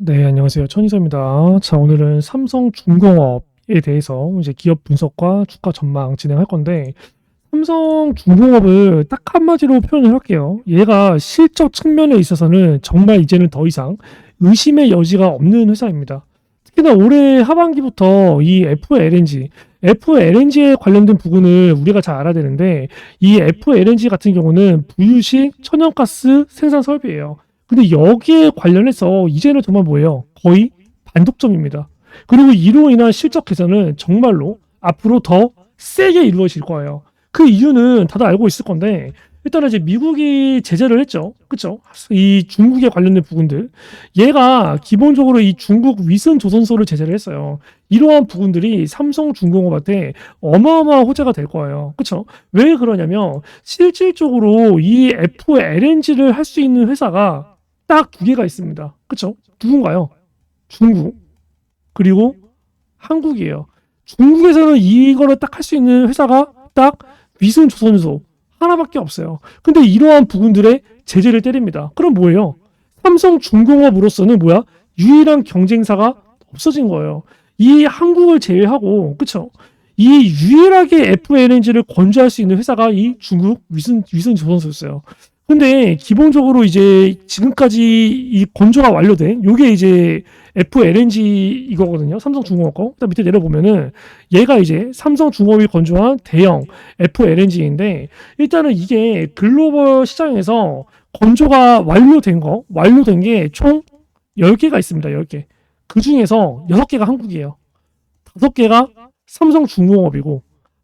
네, 안녕하세요. 천이사입니다. 자, 오늘은 삼성중공업에 대해서 이제 기업 분석과 주가 전망 진행할 건데, 삼성중공업을 딱 한마디로 표현을 할게요. 얘가 실적 측면에 있어서는 정말 이제는 더 이상 의심의 여지가 없는 회사입니다. 특히나 올해 하반기부터 이 FLNG, FLNG에 관련된 부분을 우리가 잘 알아야 되는데, 이 FLNG 같은 경우는 부유식 천연가스 생산 설비예요. 근데 여기에 관련해서 이제는 정말 뭐예요? 거의 반독점입니다. 그리고 이로 인한 실적 개선은 정말로 앞으로 더 세게 이루어질 거예요. 그 이유는 다들 알고 있을 건데 일단은 이제 미국이 제재를 했죠. 그쵸? 이 중국에 관련된 부분들. 얘가 기본적으로 이 중국 위성 조선소를 제재를 했어요. 이러한 부분들이 삼성 중공업한테 어마어마한 호재가 될 거예요. 그쵸? 왜 그러냐면 실질적으로 이 FLNG를 할 수 있는 회사가 딱 두 개가 있습니다. 그쵸? 누군가요? 중국. 그리고 한국이에요. 중국에서는 이거를 딱 할 수 있는 회사가 딱 위sun 조선소 하나밖에 없어요. 근데 이러한 부분들의 제재를 때립니다. 그럼 뭐예요? 삼성 중공업으로서는 뭐야? 유일한 경쟁사가 없어진 거예요. 이 한국을 제외하고 그쵸? 이 유일하게 FLNG를 건조할 수 있는 회사가 이 중국 위sun 위sun 조선소였어요. 근데 기본적으로 이제 지금까지 이 건조가 완료된 요게 이제 FLNG 이거거든요. 삼성중공업 거. 그다음 밑에 내려보면은 얘가 이제 삼성중공업이 건조한 대형 FLNG인데 일단은 이게 글로벌 시장에서 건조가 완료된 거, 완료된 게 총 10개가 있습니다. 10개. 그 중에서 6개가 한국이에요. 5개가 삼성중공업이고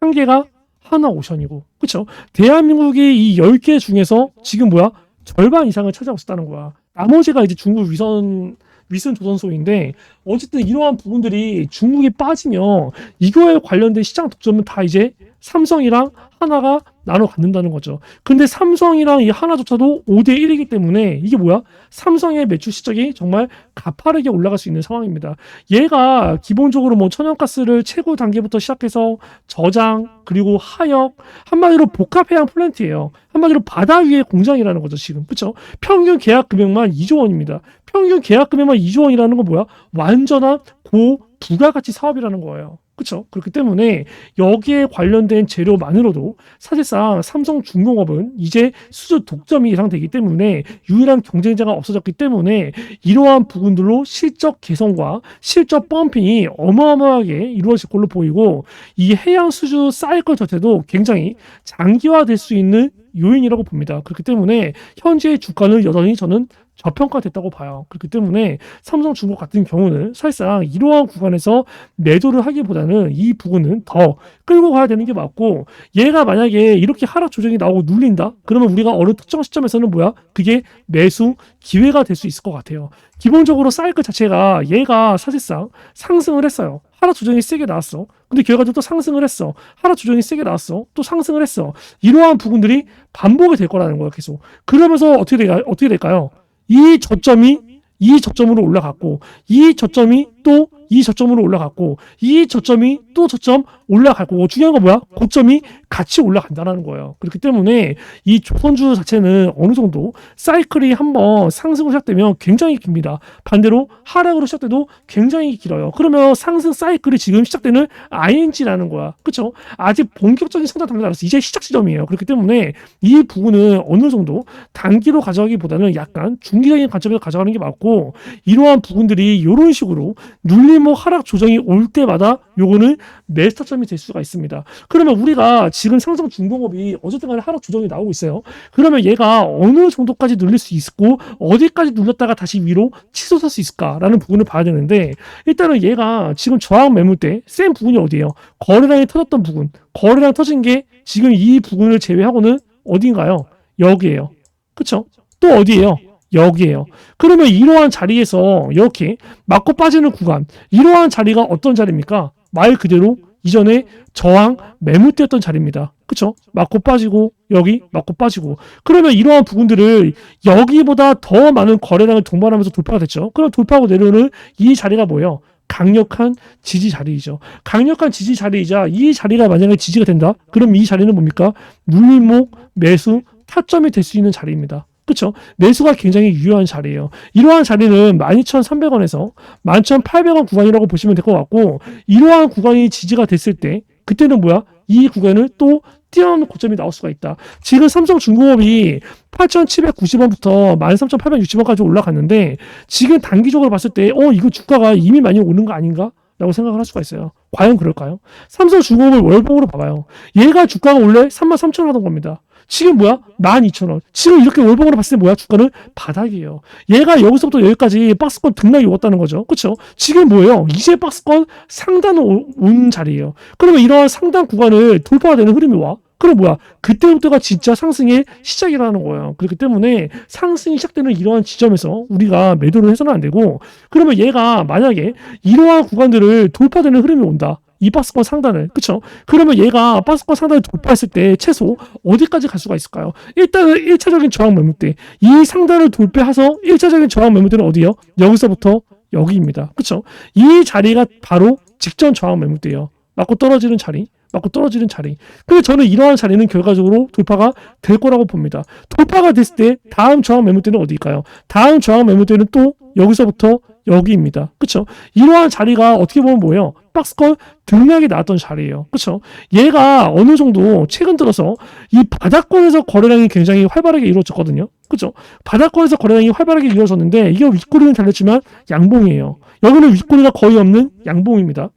한 개가 하나 오션이고 그쵸? 대한민국이 이 10개 중에서 지금 뭐야? 절반 이상을 차지하고 있다는 거야. 나머지가 이제 중국 위선 위선 조선소인데 어쨌든 이러한 부분들이 중국이 빠지면 이거에 관련된 시장 독점은 다 이제 삼성이랑 하나가 나눠 갖는다는 거죠. 근데 삼성이랑 이 하나조차도 5대 1이기 때문에 이게 뭐야? 삼성의 매출 실적이 정말 가파르게 올라갈 수 있는 상황입니다. 얘가 기본적으로 뭐 천연가스를 최고 단계부터 시작해서 저장 그리고 하역 한마디로 복합 해양 플랜트예요. 한마디로 바다 위의 공장이라는 거죠 지금 그렇죠? 평균 계약 금액만 2조 원입니다. 평균 계약 금액만 2조 원이라는 건 뭐야? 완전한 고 부가가치 사업이라는 거예요. 그렇죠? 그렇기 때문에 여기에 관련된 재료만으로도 사실상 삼성중공업은 이제 수주 독점이 예상되기 때문에 유일한 경쟁자가 없어졌기 때문에 이러한 부분들로 실적 개선과 실적 펌핑이 어마어마하게 이루어질 걸로 보이고 이 해양 수주 사이클 자체도 굉장히 장기화될 수 있는 요인이라고 봅니다. 그렇기 때문에 현재의 주가는 여전히 저는 저평가됐다고 봐요. 그렇기 때문에 삼성중공 같은 경우는 사실상 이러한 구간에서 매도를 하기보다는 이 부분은 더 끌고 가야 되는 게 맞고 얘가 만약에 이렇게 하락 조정이 나오고 눌린다? 그러면 우리가 어느 특정 시점에서는 뭐야? 그게 매수 기회가 될 수 있을 것 같아요. 기본적으로 사이클 자체가 얘가 사실상 상승을 했어요. 하락 조정이 세게 나왔어. 근데 결과적으로 또 상승을 했어. 하락 조정이 세게 나왔어. 또 상승을 했어. 이러한 부분들이 반복이 될 거라는 거야, 계속. 그러면서 어떻게 될까요? 어떻게 될까요? 이 저점이 이 저점으로 올라갔고 이 저점이 또 이 저점으로 올라갔고 이 저점이 또 저점 올라갈 거고 중요한 건 뭐야? 고점이 같이 올라간다는 거예요. 그렇기 때문에 이 조선주 자체는 어느 정도 사이클이 한번 상승으로 시작되면 굉장히 깁니다. 반대로 하락으로 시작돼도 굉장히 길어요. 그러면 상승 사이클이 지금 시작되는 ING라는 거야. 그렇죠? 아직 본격적인 성장 단계가 아니라서 이제 시작 지점이에요. 그렇기 때문에 이 부분은 어느 정도 단기로 가져가기보다는 약간 중기적인 관점에서 가져가는 게 맞고 이러한 부분들이 이런 식으로 눌 림목 뭐 하락 조정이 올 때마다 요거는 매스타점이 될 수가 있습니다. 그러면 우리가 지금 상성 중공업이 어쨌든 간에 하락 조정이 나오고 있어요. 그러면 얘가 어느 정도까지 눌릴 수 있고 어디까지 눌렸다가 다시 위로 치솟을 수 있을까라는 부분을 봐야 되는데 일단은 얘가 지금 저항 매물대 센 부분이 어디예요? 거래량이 터졌던 부분. 거래량 터진 게 지금 이 부분을 제외하고는 어딘가요? 여기에요. 그쵸? 또 어디예요? 여기에요. 그러면 이러한 자리에서 이렇게 맞고 빠지는 구간, 이러한 자리가 어떤 자리입니까? 말 그대로 이전에 저항 매물대였던 자리입니다. 그쵸? 맞고 빠지고 여기 맞고 빠지고 그러면 이러한 부분들을 여기보다 더 많은 거래량을 동반하면서 돌파가 됐죠. 그럼 돌파하고 내려오는 이 자리가 뭐예요? 강력한 지지 자리이죠. 강력한 지지 자리이자 이 자리가 만약에 지지가 된다? 그럼 이 자리는 뭡니까? 눌림목 매수 타점이 될 수 있는 자리입니다. 그쵸? 매수가 굉장히 유효한 자리예요. 이러한 자리는 12,300원에서 11,800원 구간이라고 보시면 될 것 같고, 이러한 구간이 지지가 됐을 때, 그때는 뭐야? 이 구간을 또 뛰어넘는 고점이 나올 수가 있다. 지금 삼성중공업이 8,790원부터 13,860원까지 올라갔는데, 지금 단기적으로 봤을 때, 어, 이거 주가가 이미 많이 오른 거 아닌가? 라고 생각을 할 수가 있어요. 과연 그럴까요? 삼성중공업을 월봉으로 봐봐요. 얘가 주가가 원래 33,000원 하던 겁니다. 지금 뭐야? 12,000원. 지금 이렇게 월봉으로 봤을 때 뭐야? 주가는 바닥이에요. 얘가 여기서부터 여기까지 박스권 등락이 왔다는 거죠. 그쵸? 지금 뭐예요? 이제 박스권 상단 온, 온 자리예요. 그러면 이러한 상단 구간을 돌파가 되는 흐름이 와. 그럼 뭐야? 그때부터가 진짜 상승의 시작이라는 거예요. 그렇기 때문에 상승이 시작되는 이러한 지점에서 우리가 매도를 해서는 안 되고, 그러면 얘가 만약에 이러한 구간들을 돌파되는 흐름이 온다. 이 박스권 상단을 그쵸? 그러면 얘가 박스권 상단을 돌파했을 때 최소 어디까지 갈 수가 있을까요? 일단은 1차적인 저항 매물대 이 상단을 돌파해서 1차적인 저항 매물대는 어디요? 여기서부터 여기입니다. 그쵸? 이 자리가 바로 직전 저항 매물대예요. 맞고 떨어지는 자리 맞고 떨어지는 자리. 근데 저는 이러한 자리는 결과적으로 돌파가 될 거라고 봅니다. 돌파가 됐을 때 다음 저항 매물대는 어디일까요? 다음 저항 매물대는 또 여기서부터 여기입니다. 그쵸? 이러한 자리가 어떻게 보면 뭐예요? 박스권 등락이 나왔던 자리예요. 그쵸? 얘가 어느 정도 최근 들어서 이 바닥권에서 거래량이 굉장히 활발하게 이루어졌거든요. 그쵸? 바닥권에서 거래량이 활발하게 이루어졌는데 이게 윗꼬리는 달렸지만 양봉이에요. 여기는 윗꼬리가 거의 없는 양봉입니다.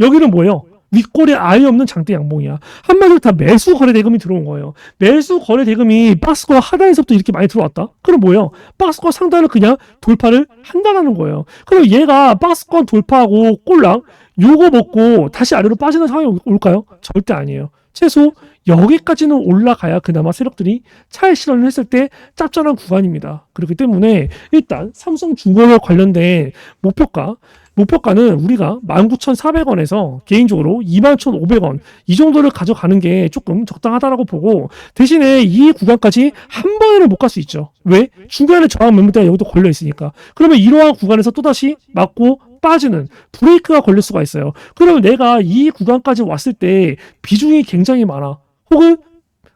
여기는 뭐예요? 윗골이 아예 없는 장대 양봉이야. 한마디로 다 매수 거래 대금이 들어온 거예요. 매수 거래 대금이 박스권 하단에서부터 이렇게 많이 들어왔다? 그럼 뭐예요? 박스권 상단을 그냥 돌파를 한다라는 거예요. 그럼 얘가 박스권 돌파하고 꼴랑 요거 먹고 다시 아래로 빠지는 상황이 올까요? 절대 아니에요. 최소 여기까지는 올라가야 그나마 세력들이 차익 실현을 했을 때 짭짤한 구간입니다. 그렇기 때문에 일단 삼성중공업 관련된 목표가 목표가는 우리가 19,400원에서 개인적으로 21,500원 이 정도를 가져가는 게 조금 적당하다라고 보고 대신에 이 구간까지 한 번에는 못 갈 수 있죠. 왜? 중간에 저항 매물대가 여기도 걸려 있으니까. 그러면 이러한 구간에서 또다시 맞고 빠지는 브레이크가 걸릴 수가 있어요. 그러면 내가 이 구간까지 왔을 때 비중이 굉장히 많아. 혹은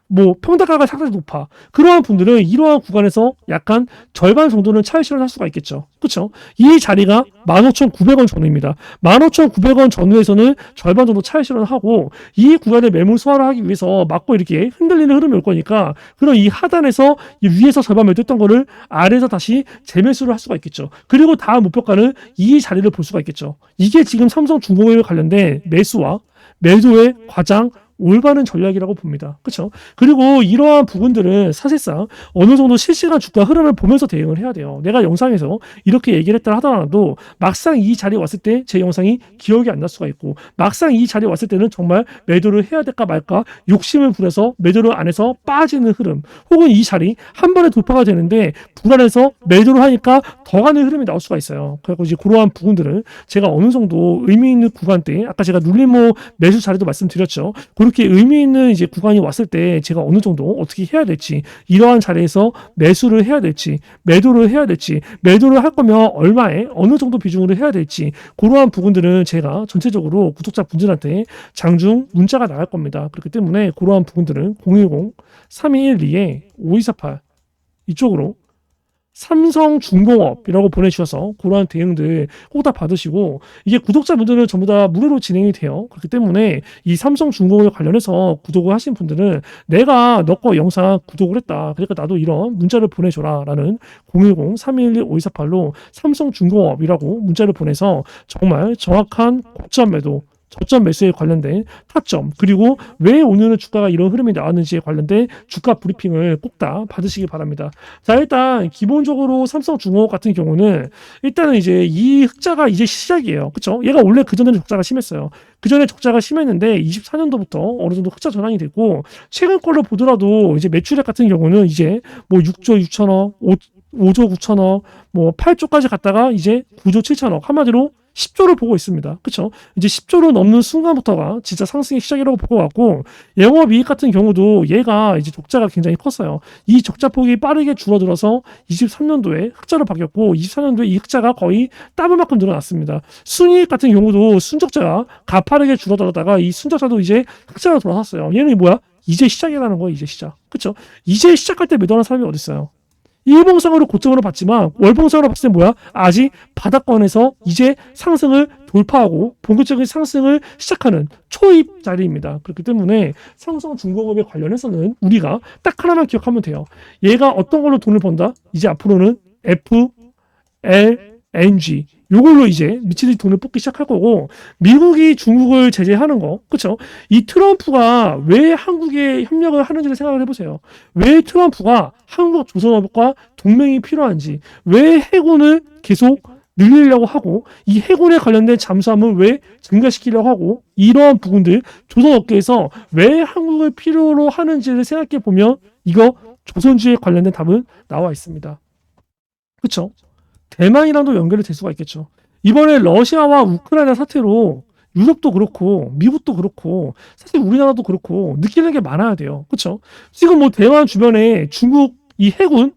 뭐 평가가 상당히 높아. 그러한 분들은 이러한 구간에서 약간 절반 정도는 차익 실현 할 수가 있겠죠. 그렇죠? 이 자리가 15,900원 전후입니다. 15,900원 전후에서는 절반 정도 차익 실현을 하고 이 구간에 매물 소화를 하기 위해서 맞고 이렇게 흔들리는 흐름이 올 거니까 그럼 이 하단에서 이 위에서 절반 매도했던 거를 아래에서 다시 재매수를 할 수가 있겠죠. 그리고 다음 목표가는 이 자리를 볼 수가 있겠죠. 이게 지금 삼성중공업에 관련된 매수와 매도의 과장 올바른 전략이라고 봅니다. 그렇죠? 그리고 이러한 부분들은 사실상 어느 정도 실시간 주가 흐름을 보면서 대응을 해야 돼요. 내가 영상에서 이렇게 얘기를 했다 하더라도 막상 이 자리에 왔을 때 제 영상이 기억이 안 날 수가 있고 막상 이 자리에 왔을 때는 정말 매도를 해야 될까 말까 욕심을 부려서 매도를 안 해서 빠지는 흐름 혹은 이 자리 한 번에 돌파가 되는데 불안해서 매도를 하니까 더 가는 흐름이 나올 수가 있어요. 그리고 이제 그러한 부분들은 제가 어느 정도 의미 있는 구간대 아까 제가 눌림모 매수 자리도 말씀드렸죠. 그 렇게 의미 있는 이제 구간이 왔을 때 제가 어느 정도 어떻게 해야 될지 이러한 자리에서 매수를 해야 될지 매도를 해야 될지 매도를 할 거면 얼마에 어느 정도 비중으로 해야 될지 그러한 부분들은 제가 전체적으로 구독자 분들한테 장중 문자가 나갈 겁니다. 그렇기 때문에 그러한 부분들은 010 3212에 5248 이쪽으로 삼성중공업이라고 보내주셔서 그러한 대응들 꼭 다 받으시고 이게 구독자분들은 전부 다 무료로 진행이 돼요. 그렇기 때문에 이 삼성중공업에 관련해서 구독을 하신 분들은 내가 너 거 영상 구독을 했다. 그러니까 나도 이런 문자를 보내줘라 라는 010-3212-5248로 삼성중공업이라고 문자를 보내서 정말 정확한 고점 매도 저점 매수에 관련된 타점 그리고 왜 오늘은 주가가 이런 흐름이 나왔는지에 관련된 주가 브리핑을 꼭 다 받으시기 바랍니다. 자 일단 기본적으로 삼성중공업 같은 경우는 일단은 이제 이 흑자가 이제 시작이에요. 그쵸? 얘가 원래 그 전에는 적자가 심했어요. 그 전에 적자가 심했는데 24년도부터 어느 정도 흑자 전환이 됐고 최근 걸로 보더라도 이제 매출액 같은 경우는 이제 뭐 6조 6천억, 5, 5조 9천억, 뭐 8조까지 갔다가 이제 9조 7천억 한마디로 10조를 보고 있습니다. 그쵸? 이제 10조로 넘는 순간부터가 진짜 상승의 시작이라고 볼것 같고, 영업이익 같은 경우도 얘가 이제 적자가 굉장히 컸어요. 이 적자폭이 빠르게 줄어들어서 23년도에 흑자로 바뀌었고, 24년도에 이 흑자가 거의 더블 만큼 늘어났습니다. 순이익 같은 경우도 순적자가 가파르게 줄어들었다가 이 순적자도 이제 흑자로 돌아섰어요. 얘는 뭐야? 이제 시작이라는 거예요. 이제 시작. 그쵸? 이제 시작할 때 매도하는 사람이 어디 있어요? 일봉상으로 고점으로 봤지만 월봉상으로 봤을 때 뭐야? 아직 바닥권에서 이제 상승을 돌파하고 본격적인 상승을 시작하는 초입 자리입니다. 그렇기 때문에 삼성 중공업에 관련해서는 우리가 딱 하나만 기억하면 돼요. 얘가 어떤 걸로 돈을 번다? 이제 앞으로는 F, L, NG 요걸로 이제 미치듯이 돈을 뽑기 시작할 거고 미국이 중국을 제재하는 거 그쵸? 이 트럼프가 왜 한국에 협력을 하는지를 생각을 해보세요. 왜 트럼프가 한국 조선업과 동맹이 필요한지 왜 해군을 계속 늘리려고 하고 이 해군에 관련된 잠수함을 왜 증가시키려고 하고 이러한 부분들 조선업계에서 왜 한국을 필요로 하는지를 생각해 보면 이거 조선주에 관련된 답은 나와 있습니다. 그쵸? 대만이랑도 연결이 될 수가 있겠죠. 이번에 러시아와 우크라이나 사태로 유럽도 그렇고 미국도 그렇고 사실 우리나라도 그렇고 느끼는 게 많아야 돼요. 그렇죠? 지금 뭐 대만 주변에 중국 이 해군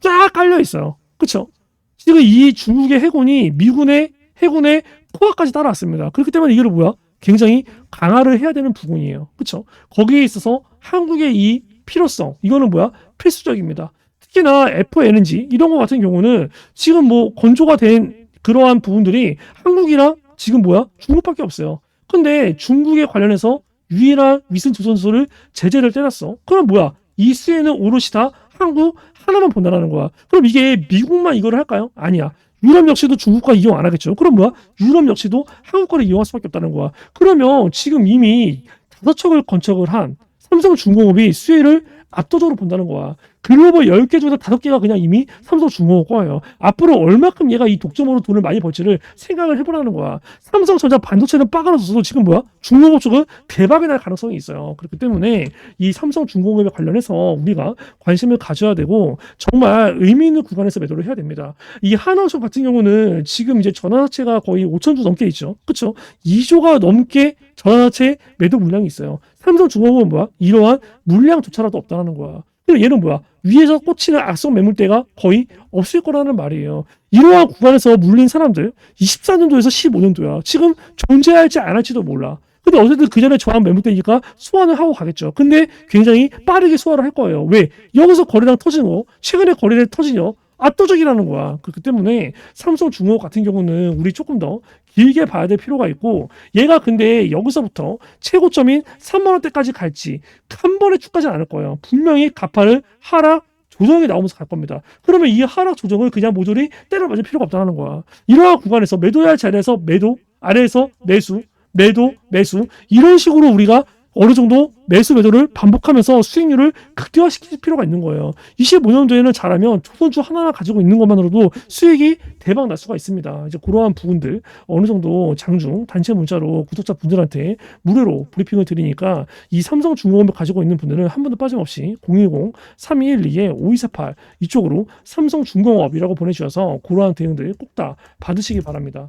쫙 깔려 있어요. 그렇죠? 지금 이 중국의 해군이 미군의 해군의 코어까지 따라왔습니다. 그렇기 때문에 이거를 뭐야? 굉장히 강화를 해야 되는 부분이에요. 그렇죠? 거기에 있어서 한국의 이 필요성 이거는 뭐야? 필수적입니다. 특히나 FNG 이런 거 같은 경우는 지금 뭐 건조가 된 그러한 부분들이 한국이랑 지금 뭐야 중국밖에 없어요. 근데 중국에 관련해서 유일한 위슨 조선소를 제재를 때렸어. 그럼 뭐야 이 수에는 오롯이 다 한국 하나만 본다라는 거야. 그럼 이게 미국만 이거를 할까요? 아니야. 유럽 역시도 중국과 이용 안 하겠죠. 그럼 뭐야? 유럽 역시도 한국 거를 이용할 수밖에 없다는 거야. 그러면 지금 이미 다섯 척을 건축을 한 삼성중공업이 수혜를 압도적으로 본다는 거야. 글로벌 10개 중에서 5개가 그냥 이미 삼성중공업 거예요. 앞으로 얼마큼 얘가 이 독점으로 돈을 많이 벌지를 생각을 해보라는 거야. 삼성전자 반도체는 빠가라서도 지금 뭐야? 중공업 쪽은 대박이 날 가능성이 있어요. 그렇기 때문에 이 삼성 중공업에 관련해서 우리가 관심을 가져야 되고 정말 의미 있는 구간에서 매도를 해야 됩니다. 이 하나원청 같은 경우는 지금 이제 전환자체가 거의 5천 주 넘게 있죠. 그렇죠? 2조가 넘게 전환자체 매도 물량이 있어요. 삼성중공업은 뭐야? 이러한 물량조차라도 없다는 거야. 그리고 얘는 뭐야? 위에서 꽂히는 악성 매물대가 거의 없을 거라는 말이에요. 이러한 구간에서 물린 사람들 24년도에서 15년도야. 지금 존재할지 안 할지도 몰라. 근데 어쨌든 그 전에 저항 매물대니까 소환을 하고 가겠죠. 근데 굉장히 빠르게 소화를 할 거예요. 왜? 여기서 거래량 터진 거, 최근에 거래량 터진 거, 압도적이라는 거야. 그렇기 때문에 삼성중공업 같은 경우는 우리 조금 더 길게 봐야 될 필요가 있고 얘가 근데 여기서부터 최고점인 3만 원대까지 갈지 한 번에 쭉 가지 않을 거예요. 분명히 가파를 하락 조정이 나오면서 갈 겁니다. 그러면 이 하락 조정을 그냥 모조리 때려 맞을 필요가 없다는 거야. 이러한 구간에서 매도해야 할 자리에서 매도, 아래에서 매수, 매도, 매수 이런 식으로 우리가 어느 정도 매수 매도를 반복하면서 수익률을 극대화시킬 필요가 있는 거예요. 25년도에는 잘하면 초선주 하나만 가지고 있는 것만으로도 수익이 대박 날 수가 있습니다. 이제 그러한 부분들 어느 정도 장중 단체 문자로 구독자 분들한테 무료로 브리핑을 드리니까 이 삼성중공업을 가지고 있는 분들은 한 번도 빠짐없이 010-3212-5248 이쪽으로 삼성중공업이라고 보내주셔서 그러한 대응들 꼭 다 받으시기 바랍니다.